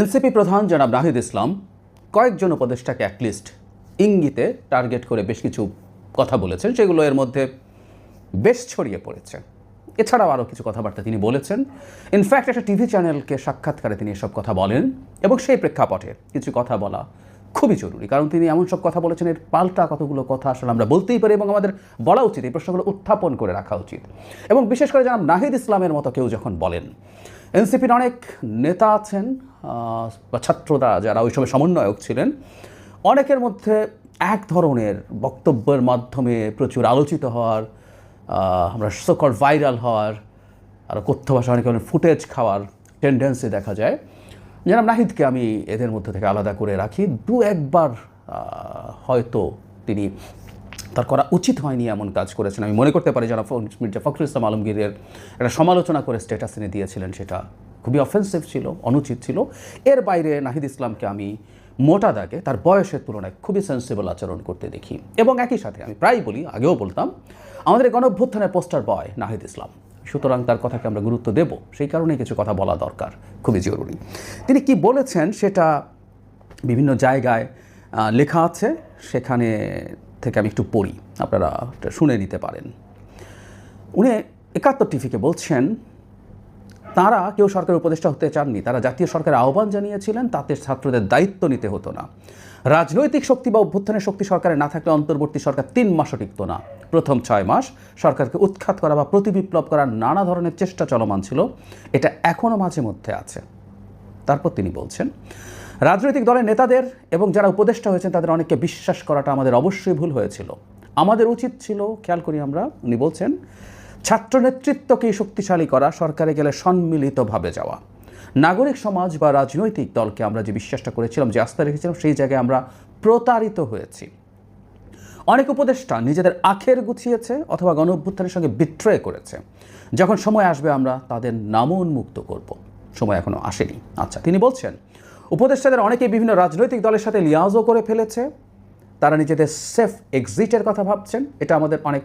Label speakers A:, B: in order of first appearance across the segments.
A: NCP প্রধান জনাব নাহিদ ইসলাম কয়েকজন উপদেষ্টাকে অ্যাটলিস্ট ইঙ্গিতে টার্গেট করে বেশ কিছু কথা বলেছেন সেগুলো এর মধ্যে বেশ ছড়িয়ে পড়েছে। এছাড়াও আরও কিছু কথাবার্তা তিনি বলেছেন। ইনফ্যাক্ট একটা টিভি চ্যানেলকে সাক্ষাৎকারে তিনি এসব কথা বলেন এবং সেই প্রেক্ষাপটে কিছু কথা বলা খুবই জরুরি, কারণ তিনি এমন সব কথা বলেছেন, এর পাল্টা কতগুলো কথা আসলে আমরা বলতেই পারি এবং আমাদের বলা উচিত, এই প্রশ্নগুলো উত্থাপন করে রাখা উচিত। এবং বিশেষ করে জানাব নাহিদ ইসলামের মতো কেউ যখন বলেন এনসিপির অনেক নেতা আছেন বা ছাত্ররা যারা ওই সময় সমন্বয়ক ছিলেন, অনেকের মধ্যে এক ধরনের বক্তব্যের মাধ্যমে প্রচুর আলোচিত হওয়ার আমরা সকল ভাইরাল হওয়ার, আর কথ্য ভাষা অনেক ফুটেজ খাওয়ার টেন্ডেন্সি দেখা যায়। যেন নাহিদকে আমি এদের মধ্যে থেকে আলাদা করে রাখি। দু একবার হয়তো তিনি তার করা উচিত হয়নি এমন কাজ করেছেন। আমি মনে করতে পারি যারা মির্জা ফখরুল ইসলাম আলমগীরের একটা সমালোচনা করে স্ট্যাটাস এনে দিয়েছিলেন, সেটা খুবই অফেন্সিভ ছিল, অনুচিত ছিল। এর বাইরে নাহিদ ইসলামকে আমি মোটা দাগে, তার বয়সের তুলনায় খুবই সেন্সিবল আচরণ করতে দেখি। এবং একই সাথে আমি প্রায় বলি, আগেও বলতাম, আমাদের গণভ্যুত্থানের পোস্টার বয় নাহিদ ইসলাম। সুতরাং তার কথাকে আমরা গুরুত্ব দেব, সেই কারণে কিছু কথা বলা দরকার, খুবই জরুরি। তিনি কি বলেছেন সেটা বিভিন্ন জায়গায় লেখা আছে, সেখানে থেকে আমি একটু পড়ি, আপনারা শুনে নিতে পারেন। উনি একাত্তর টিভিকে বলছেন, তারা কেউ সরকারের উপদেষ্টা হতে চাননি, তারা জাতীয় সরকারের আহ্বান জানিয়েছিলেন, তাতে ছাত্রদের দায়িত্ব নিতে হতো না। রাজনৈতিক শক্তি বা অভ্যুত্থানের শক্তি সরকারে না থাকলে অন্তর্বর্তী সরকার তিন মাসও টিকত না। প্রথম ছয় মাস সরকারকে উৎখাত করা বা প্রতিবিপ্লব করার নানা ধরনের চেষ্টা চলমান ছিল, এটা এখনও মাঝে মধ্যে আছে। তারপর তিনি বলছেন রাজনৈতিক দলের নেতাদের এবং যারা উপদেষ্টা হয়েছেন, তাদের অনেককে বিশ্বাস করাটা আমাদের অবশ্যই ভুল হয়েছিল। আমাদের উচিত ছিল, খেয়াল করি আমরা, উনি বলছেন, ছাত্র নেতৃত্বকেই শক্তিশালী করা, সরকারে গেলে সম্মিলিতভাবে যাওয়া। নাগরিক সমাজ বা রাজনৈতিক দলকে আমরা যে বিশ্বাসটা করেছিলাম, যে আস্থা রেখেছিলাম, সেই জায়গায় আমরা প্রতারিত হয়েছি। অনেক উপদেষ্টা নিজেদের আখের গুছিয়েছে অথবা গণ অভ্যুত্থানের সঙ্গে বিট্রয় করেছে। যখন সময় আসবে, আমরা তাদের নামও উন্মুক্ত করব। সময় এখনও আসেনি। আচ্ছা তিনি বলছেন উপদেষ্টাদের অনেকেই বিভিন্ন রাজনৈতিক দলের সাথে লিয়াজও করে ফেলেছে। তারা নিজেদের সেফ এক্সিটের কথা ভাবছেন। এটা আমাদের অনেক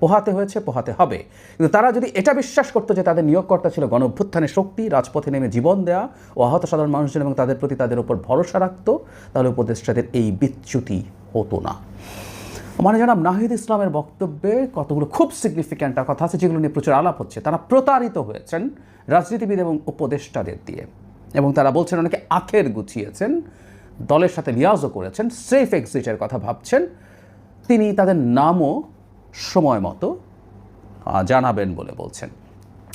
A: পোহাতে হয়েছে, পোহাতে হবে। কিন্তু তারা যদি এটা বিশ্বাস করতো যে তাদের নিয়োগকর্তা ছিল গণ অভ্যুত্থানের শক্তি, রাজপথে নেমে জীবন দেওয়া ও আহত সাধারণ মানুষজন এবং তাদের প্রতি তাদের উপর ভরসা রাখতো, তাহলে উপদেষ্টাদের এই বিচ্যুতি হতো না। মানে জানাব নাহিদ ইসলামের বক্তব্যে কতগুলো খুব সিগনিফিক্যান্ট কথা আছে যেগুলো নিয়ে প্রচুর আলাপ হচ্ছে। তারা প্রতারিত হয়েছেন রাজনীতিবিদ এবং উপদেষ্টাদের দিয়ে। এবং তারা বলছেন, অনেকে আখের গুছিয়েছেন, দলের সাথে লিয়াজও করেছেন, সেফ এক্সিটের কথা ভাবছেন। তিনি তাদের নামও সময় মতো জানাবেন বলে বলছেন।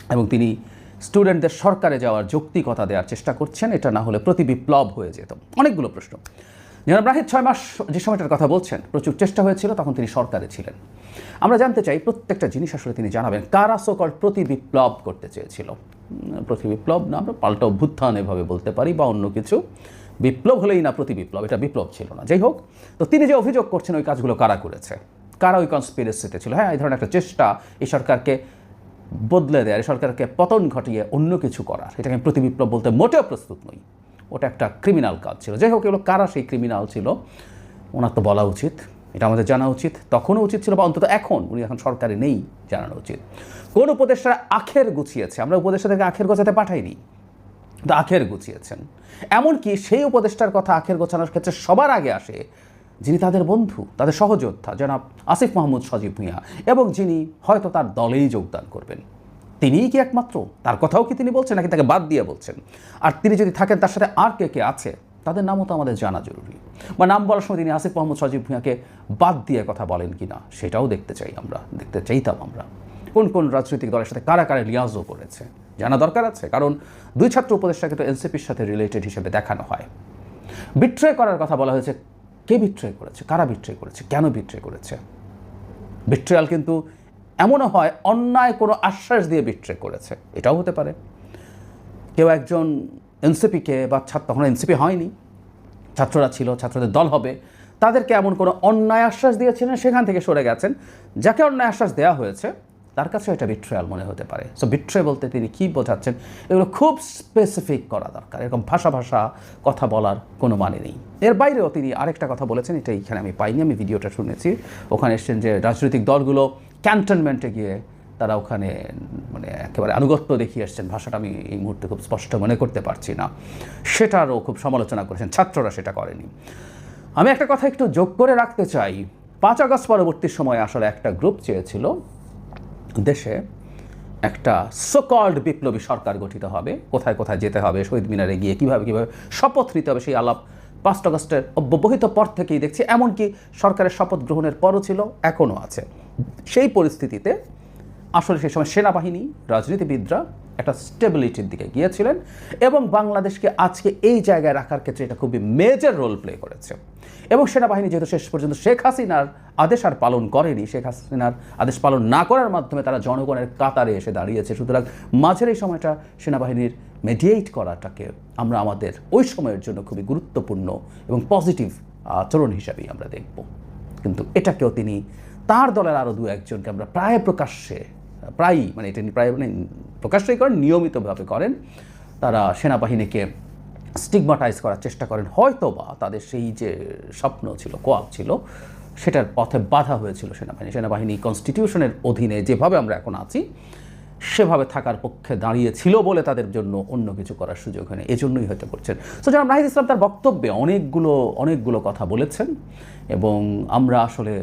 A: এবং তিনি স্টুডেন্টদের সরকারে যাওয়ার যৌক্তিকতা দেওয়ার চেষ্টা করছেন, এটা না হলে প্রতি বিপ্লব হয়ে যেত। অনেকগুলো প্রশ্ন। জনাব রাহিদ ছয় মাস যে সময়টার কথা বলছেন, প্রচুর চেষ্টা হয়েছিল, তখন তিনি সরকারে ছিলেন। আমরা জানতে চাই, প্রত্যেকটা জিনিস আসলে তিনি জানাবেন, কারা সকল প্রতি বিপ্লব করতে চেয়েছিল? প্রতি বিপ্লব না, আমরা পাল্টা অভ্যুত্থান এভাবে বলতে পারি বা অন্য কিছু। বিপ্লব হলেই না প্রতি বিপ্লব, এটা বিপ্লব ছিল না। যাই হোক, তো তিনি যে অভিযোগ করছেন, ওই কাজগুলো কারা করেছে? কারা ওই কনস্পিরেসিতে ছিল? হ্যাঁ এই ধরনের একটা চেষ্টা এই সরকারকে বদলে দেয় এই সরকারকে পতন ঘটিয়ে অন্য কিছু করার। এটাকে আমি প্রতিবিপ্লব বলতে মোটেও প্রস্তুত নই। ওটা একটা ক্রিমিনাল কাজ ছিল। যাই হোক, এগুলো কারা সেই ক্রিমিনাল ছিল? ওনার তো বলা উচিত। এটা আমাদের জানা উচিত। তখনও উচিত ছিল বা অন্তত এখন উনি এখন সরকারে নেই জানানো উচিত। কোন উপদেষ্টারা আখের গুছিয়েছে? আমরা উপদেষ্টাদেরকে আখের গোছাতে পাঠাইনি, কিন্তু আখের গুছিয়েছেন। এমনকি সেই উপদেষ্টার কথা আখের গোছানোর ক্ষেত্রে সবার আগে আসে যিনি তাদের বন্ধু, তাদের সহযোদ্ধা, জনাব আসিফ মাহমুদ সজীব ভূঁইয়া এবং যিনি হয়তো তার দলেই যোগদান করবেন। তিনিই কি একমাত্র? তার কথাও কি তিনি বলছেন নাকি তাকে বাদ দিয়ে বলছেন? আর তিনি যদি থাকেন তার সাথে আর কে কে আছে? তাদের নামও তো আমাদের জানা জরুরি। বা নাম বলার সময় তিনি আসিফ মাহমুদ সজীব ভূঁইয়াকে বাদ দিয়ে কথা বলেন কি না সেটাও দেখতে চাই আমরা, দেখতে চাইতাম আমরা। কোন কোন রাজনৈতিক দলের সাথে কারা কারা লিয়াজও করেছে, জানা দরকার আছে? কারণ দুই ছাত্র উপদেষ্টাকে তো এনসিপির সাথে রিলেটেড হিসেবে দেখানো হয়। বিট্রয় করার কথা বলা হয়েছে, কে বিট্রয় করেছে? কারা বিট্রয় করেছে? কেন বিট্রয় করেছে? বিট্রয়াল কিন্তু এমনও হয়, অন্যায় কোনো আশ্বাস দিয়ে বিট্রে করেছে। এটাও হতে পারে। কেউ একজন এনসিপিকে বা ছাত্র তখন এনসিপি হয়নি। ছাত্ররা ছিল, ছাত্রদের দল হবে। তাদেরকে এমন কোনো অন্যায় আশ্বাস দিয়েছিলেন, সেখান থেকে সরে গেছেন। যাকে অন্যায় আশ্বাস দেওয়া হয়েছে, তার কাছে এটা বিট্রয়াল মনে হতে পারে। সো বিট্রয় বলতে তিনি কী বোঝাচ্ছেন, এগুলো খুব স্পেসিফিক করা দরকার। এরকম ভাষা ভাষা কথা বলার কোনো মানে নেই। এর বাইরেও তিনি আরেকটা কথা বলেছেন, এটা এইখানে আমি পাইনি, আমি ভিডিওটা শুনেছি। ওখানে এসছেন যে রাজনৈতিক দলগুলো ক্যান্টনমেন্টে গিয়ে তারা ওখানে মানে একেবারে আনুগত্য দেখিয়ে আসছেন ভাষাটা আমি এই মুহূর্তে খুব স্পষ্ট মনে করতে পারছি না। সেটারও খুব সমালোচনা করেছেন। ছাত্ররা সেটা করেনি। আমি একটা কথা একটু যোগ করে রাখতে চাই। পাঁচ আগস্ট পরবর্তী সময়ে আসলে একটা গ্রুপ চেয়েছিল দেশে একটা সোকল্ড বিপ্লবী সরকার গঠিত হবে। কোথায় কোথায় যেতে হবে, শহীদ মিনারে গিয়ে কীভাবে কীভাবে শপথ নিতে হবে সেই আলাপ পাঁচ আগস্টের অব্যবহিত পর থেকেই দেখছি। এমনকি সরকারের শপথ গ্রহণের পরও ছিল, এখনও আছে। সেই পরিস্থিতিতে আসলে সেই সময় সেনাবাহিনী, রাজনীতিবিদরা একটা স্টেবিলিটির দিকে গিয়েছিলেন এবং বাংলাদেশকে আজকে এই জায়গায় রাখার ক্ষেত্রে এটা খুবই মেজর রোল প্লে করেছে। এবং সেনাবাহিনী যেহেতু শেষ পর্যন্ত শেখ হাসিনার আদেশ আর পালন করেনি, শেখ হাসিনার আদেশ পালন না করার মাধ্যমে তারা জনগণের কাতারে এসে দাঁড়িয়েছে। সুতরাং মাঝের এই সময়টা সেনাবাহিনীর মেডিয়েট করাটাকে আমরা আমাদের ওই সময়ের জন্য খুবই গুরুত্বপূর্ণ এবং পজিটিভ আচরণ হিসাবেই আমরা দেখব। কিন্তু এটাকেও তিনি তার দলের আরও দু একজনকে আমরা প্রায় প্রকাশ্যে প্রায়ই মানে এটা প্রায় মানে প্রকাশ্যই করেন, নিয়মিতভাবে করেন। তারা সেনাবাহিনীকে স্টিগমাটাইজ করার চেষ্টা করেন। হয়তো বা তাদের সেই যে স্বপ্ন ছিল কোয়াব ছিল, সেটার পথে বাধা হয়েছিল সেনাবাহিনী। সেনাবাহিনী কনস্টিটিউশনের অধীনে যেভাবে আমরা এখন আছি, সেভাবে থাকার পক্ষে দাঁড়িয়েছিল বলে তাদের জন্য অন্য কিছু করার সুযোগ হয়নি। এজন্যই হয়তো করছেন সো জনাব নাহিদ ইসলাম তার বক্তব্যে অনেকগুলো অনেকগুলো কথা বলেছেন এবং আমরা আসলে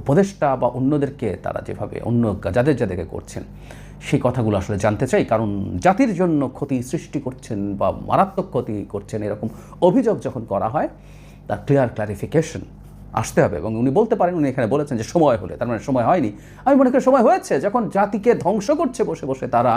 A: উপদেষ্টা বা অন্যদেরকে তারা যেভাবে অন্য যাদের যাদেরকে করছেন, সেই কথাগুলো আসলে জানতে চাই। কারণ জাতির জন্য ক্ষতি সৃষ্টি করছেন বা মারাত্মক ক্ষতি করছেন এরকম অভিযোগ যখন করা হয়, তার ক্লিয়ার ক্লারিফিকেশন আসতে হবে। এবং উনি বলতে পারেন, উনি এখানে বলেছেন যে সময় হলে, তার মানে সময় হয়নি। আমি মনে করি সময় হয়েছে, যখন জাতিকে ধ্বংস করছে বসে বসে তারা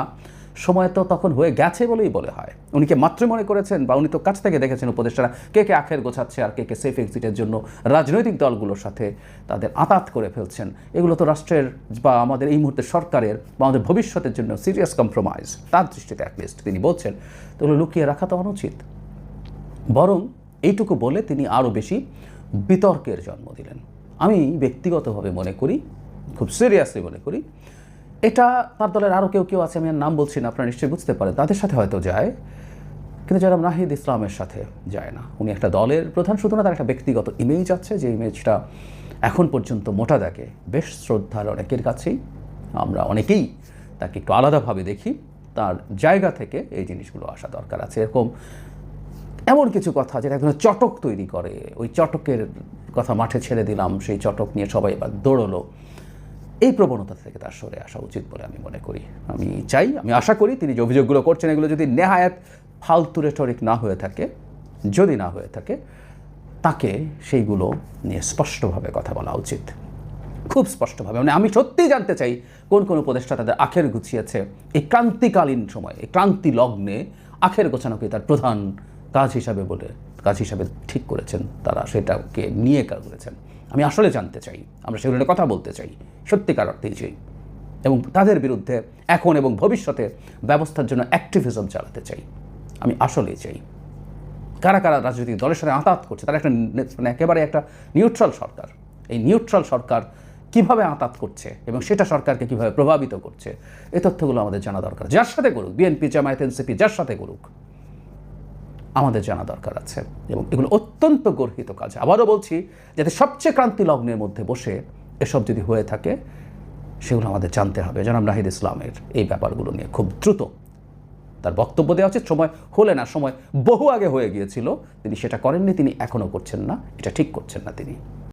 A: সময় তো তখন হয়ে গেছে বলেই বলে হয়। উনিকে মাত্র মনে করেছেন বা উনি তো কাছ থেকে দেখেছেন উপদেষ্টারা কে কে আখের গোছাচ্ছে আর কে কে সেফ এক্সিটের জন্য রাজনৈতিক দলগুলোর সাথে তাদের আতাত করে ফেলছেন। এগুলো তো রাষ্ট্রের বা আমাদের এই মুহূর্তে সরকারের বা আমাদের ভবিষ্যতের জন্য সিরিয়াস কম্প্রোমাইজ তার দৃষ্টিতে অ্যাটলিস্ট তিনি বলছেন তো লুকিয়ে রাখা তো অনুচিত। বরং এইটুকু বলে তিনি আরও বেশি বিতর্কের জন্ম দিলেন। আমি ব্যক্তিগতভাবে মনে করি, খুব সিরিয়াসলি মনে করি এটা তার দলের আরও কেউ কেউ আছে, আমি আর নাম বলছি না, আপনারা নিশ্চয়ই বুঝতে পারেন। তাদের সাথে হয়তো যায়, কিন্তু যারা নাহিদ ইসলামের সাথে যায় না। উনি একটা দলের প্রধান, শুধু না, তার একটা ব্যক্তিগত ইমেজ আছে, যে ইমেজটা এখন পর্যন্ত মোটা দেখে বেশ শ্রদ্ধার অনেকের কাছেই। আমরা অনেকেই তাকে একটু আলাদাভাবে দেখি, তার জায়গা থেকে এই জিনিসগুলো আসা দরকার আছে। এরকম এমন কিছু কথা যেটা এক ধরনের চটক তৈরি করে। ওই চটকের কথা মাঠে ছেড়ে দিলাম, সেই চটক নিয়ে সবাই এবার দৌড়লো। এই প্রবণতা থেকে তার সরে আসা উচিত বলে আমি মনে করি। আমি চাই, আমি আশা করি তিনি যে অভিযোগগুলো করছেন, এগুলো যদি নেহায়াত ফালতু রেটরিক না হয়ে থাকে, যদি না হয়ে থাকে, তাকে সেইগুলো নিয়ে স্পষ্টভাবে কথা বলা উচিত। খুব স্পষ্টভাবে। মানে আমি সত্যিই জানতে চাই, কোন কোন উপদেষ্টা তাদের আখের গুছিয়েছে। এই ক্রান্তিকালীন সময়, এই ক্রান্তি লগ্নে আখের গোছানোকে তার প্রধান কাজ হিসাবে বলে, কাজ হিসাবে ঠিক করেছেন তারা, সেটাকে নিয়ে কাজ করেছেন। আমি আসলে জানতে চাই, আমরা সেগুলো কথা বলতে চাই, সত্যিকার অর্থেই চাই। এবং তাদের বিরুদ্ধে এখন এবং ভবিষ্যতে ব্যবস্থার জন্য অ্যাক্টিভিজম চালাতে চাই, আমি আসলেই চাই। কারা কারা রাজনৈতিক দলের সাথে আঁতাত করছে, তারা একটা মানে একেবারে একটা নিউট্রাল সরকার। এই নিউট্রাল সরকার কীভাবে আঁতাত করছে এবং সেটা সরকারকে কীভাবে প্রভাবিত করছে এই তথ্যগুলো আমাদের জানা দরকার। যার সাথে করুক বিএনপি জামায়াত, এনসিপি, যার সাথে করুক আমাদের জানা দরকার আছে এবং এগুলো অত্যন্ত গর্হিত কাজ। আবারও বলছি, যাতে সবচেয়ে ক্রান্তি লগ্নের মধ্যে বসে এসব যদি হয়ে থাকে, সেগুলো আমাদের জানতে হবে। জনাব নাহিদ ইসলামের এই ব্যাপারগুলো নিয়ে খুব দ্রুত তার বক্তব্য দেওয়া উচিত। সময় হলে না, সময় বহু আগে হয়ে গিয়েছিল। তিনি সেটা করেননি, তিনি এখনও করছেন না। এটা ঠিক করছেন না তিনি।